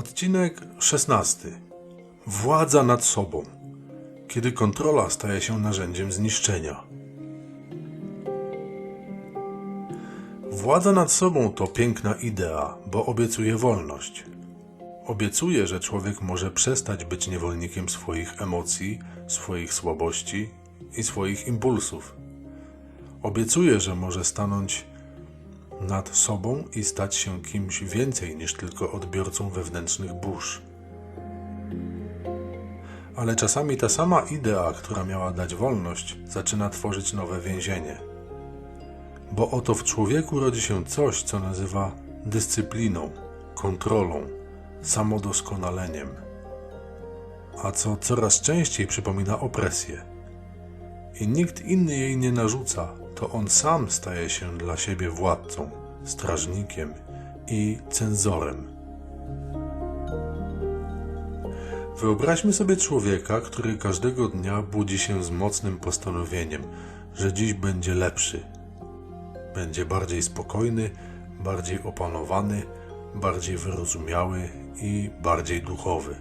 Odcinek 16. Władza nad sobą. Kiedy kontrola staje się narzędziem zniszczenia. Władza nad sobą to piękna idea, bo obiecuje wolność. Obiecuje, że człowiek może przestać być niewolnikiem swoich emocji, swoich słabości i swoich impulsów. Obiecuje, że może stanąć nad sobą i stać się kimś więcej niż tylko odbiorcą wewnętrznych burz. Ale czasami ta sama idea, która miała dać wolność, zaczyna tworzyć nowe więzienie. Bo oto w człowieku rodzi się coś, co nazywa dyscypliną, kontrolą, samodoskonaleniem, a co coraz częściej przypomina opresję. I nikt inny jej nie narzuca, to on sam staje się dla siebie władcą, strażnikiem i cenzorem. Wyobraźmy sobie człowieka, który każdego dnia budzi się z mocnym postanowieniem, że dziś będzie lepszy. Będzie bardziej spokojny, bardziej opanowany, bardziej wyrozumiały i bardziej duchowy.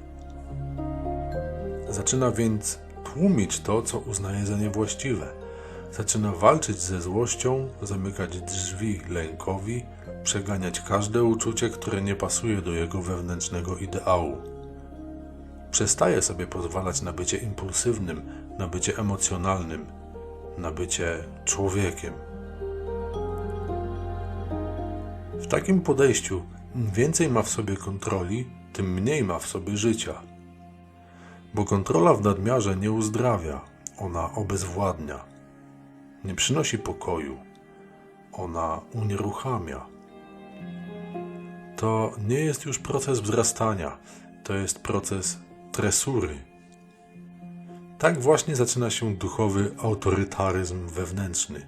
Zaczyna więc tłumić to, co uznaje za niewłaściwe. Zaczyna walczyć ze złością, zamykać drzwi lękowi, przeganiać każde uczucie, które nie pasuje do jego wewnętrznego ideału. Przestaje sobie pozwalać na bycie impulsywnym, na bycie emocjonalnym, na bycie człowiekiem. W takim podejściu im więcej ma w sobie kontroli, tym mniej ma w sobie życia. Bo kontrola w nadmiarze nie uzdrawia, ona obezwładnia. Nie przynosi pokoju, ona unieruchamia. To nie jest już proces wzrastania, to jest proces tresury. Tak właśnie zaczyna się duchowy autorytaryzm wewnętrzny,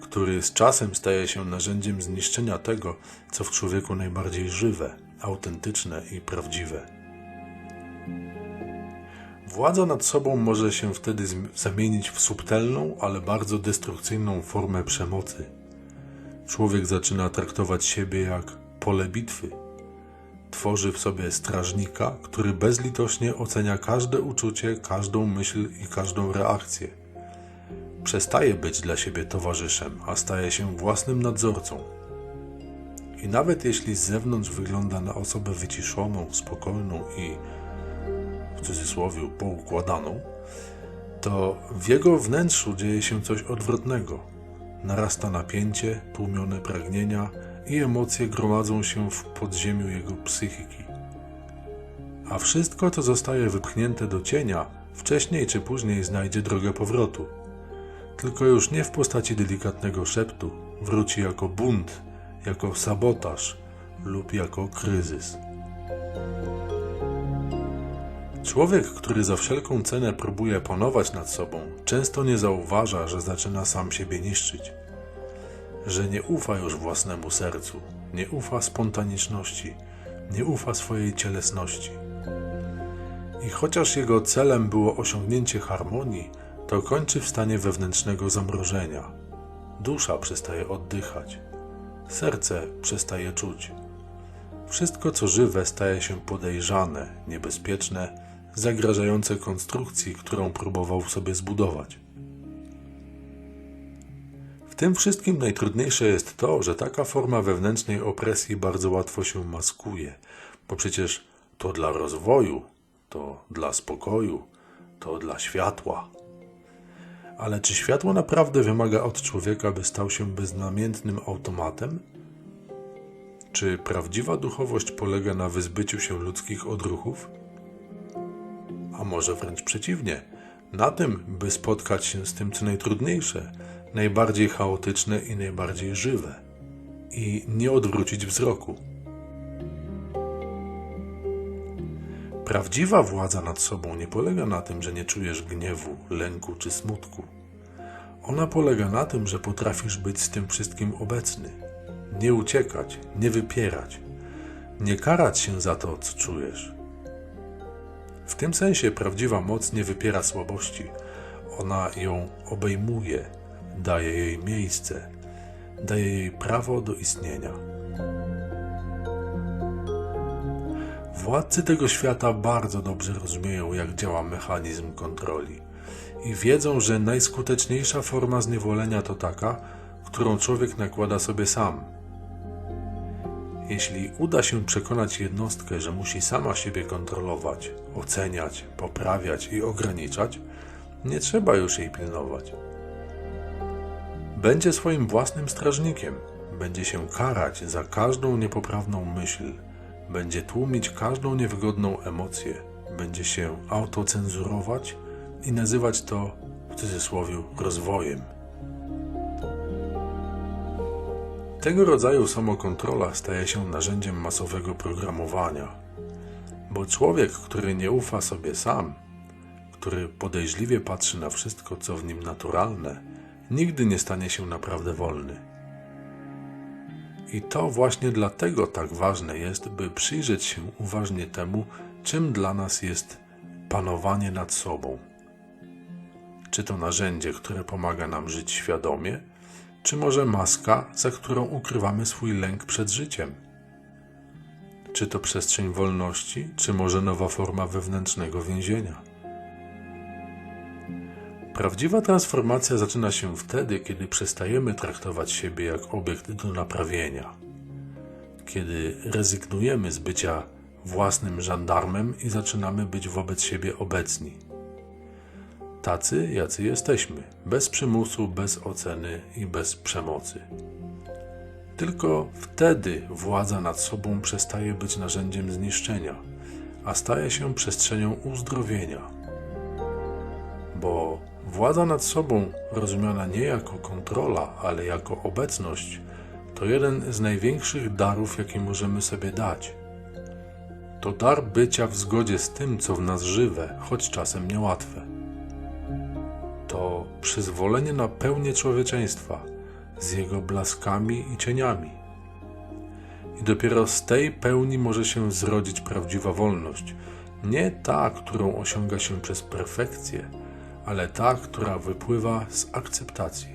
który z czasem staje się narzędziem zniszczenia tego, co w człowieku najbardziej żywe, autentyczne i prawdziwe. Władza nad sobą może się wtedy zamienić w subtelną, ale bardzo destrukcyjną formę przemocy. Człowiek zaczyna traktować siebie jak pole bitwy. Tworzy w sobie strażnika, który bezlitośnie ocenia każde uczucie, każdą myśl i każdą reakcję. Przestaje być dla siebie towarzyszem, a staje się własnym nadzorcą. I nawet jeśli z zewnątrz wygląda na osobę wyciszoną, spokojną i cudzysłowie poukładaną, to w jego wnętrzu dzieje się coś odwrotnego. Narasta napięcie, tłumione pragnienia i emocje gromadzą się w podziemiu jego psychiki. A wszystko, co zostaje wypchnięte do cienia, wcześniej czy później znajdzie drogę powrotu. Tylko już nie w postaci delikatnego szeptu, wróci jako bunt, jako sabotaż lub jako kryzys. Człowiek, który za wszelką cenę próbuje panować nad sobą, często nie zauważa, że zaczyna sam siebie niszczyć. Że nie ufa już własnemu sercu, nie ufa spontaniczności, nie ufa swojej cielesności. I chociaż jego celem było osiągnięcie harmonii, to kończy w stanie wewnętrznego zamrożenia. Dusza przestaje oddychać, serce przestaje czuć. Wszystko, co żywe, staje się podejrzane, niebezpieczne, zagrażające konstrukcji, którą próbował sobie zbudować. W tym wszystkim najtrudniejsze jest to, że taka forma wewnętrznej opresji bardzo łatwo się maskuje, bo przecież to dla rozwoju, to dla spokoju, to dla światła. Ale czy światło naprawdę wymaga od człowieka, by stał się beznamiętnym automatem? Czy prawdziwa duchowość polega na wyzbyciu się ludzkich odruchów? Może wręcz przeciwnie, na tym, by spotkać się z tym, co najtrudniejsze, najbardziej chaotyczne i najbardziej żywe, i nie odwrócić wzroku. Prawdziwa władza nad sobą nie polega na tym, że nie czujesz gniewu, lęku czy smutku. Ona polega na tym, że potrafisz być z tym wszystkim obecny, nie uciekać, nie wypierać, nie karać się za to, co czujesz. W tym sensie prawdziwa moc nie wypiera słabości, ona ją obejmuje, daje jej miejsce, daje jej prawo do istnienia. Władcy tego świata bardzo dobrze rozumieją, jak działa mechanizm kontroli i wiedzą, że najskuteczniejsza forma zniewolenia to taka, którą człowiek nakłada sobie sam. Jeśli uda się przekonać jednostkę, że musi sama siebie kontrolować, oceniać, poprawiać i ograniczać, nie trzeba już jej pilnować. Będzie swoim własnym strażnikiem, będzie się karać za każdą niepoprawną myśl, będzie tłumić każdą niewygodną emocję, będzie się autocenzurować i nazywać to w cudzysłowie rozwojem. Tego rodzaju samokontrola staje się narzędziem masowego programowania, bo człowiek, który nie ufa sobie sam, który podejrzliwie patrzy na wszystko, co w nim naturalne, nigdy nie stanie się naprawdę wolny. I to właśnie dlatego tak ważne jest, by przyjrzeć się uważnie temu, czym dla nas jest panowanie nad sobą. Czy to narzędzie, które pomaga nam żyć świadomie, czy może maska, za którą ukrywamy swój lęk przed życiem? Czy to przestrzeń wolności, czy może nowa forma wewnętrznego więzienia? Prawdziwa transformacja zaczyna się wtedy, kiedy przestajemy traktować siebie jak obiekt do naprawienia. Kiedy rezygnujemy z bycia własnym żandarmem i zaczynamy być wobec siebie obecni. Tacy, jacy jesteśmy, bez przymusu, bez oceny i bez przemocy. Tylko wtedy władza nad sobą przestaje być narzędziem zniszczenia, a staje się przestrzenią uzdrowienia. Bo władza nad sobą, rozumiana nie jako kontrola, ale jako obecność, to jeden z największych darów, jaki możemy sobie dać. To dar bycia w zgodzie z tym, co w nas żywe, choć czasem niełatwe przyzwolenie na pełnię człowieczeństwa z jego blaskami i cieniami. I dopiero z tej pełni może się zrodzić prawdziwa wolność. Nie ta, którą osiąga się przez perfekcję, ale ta, która wypływa z akceptacji.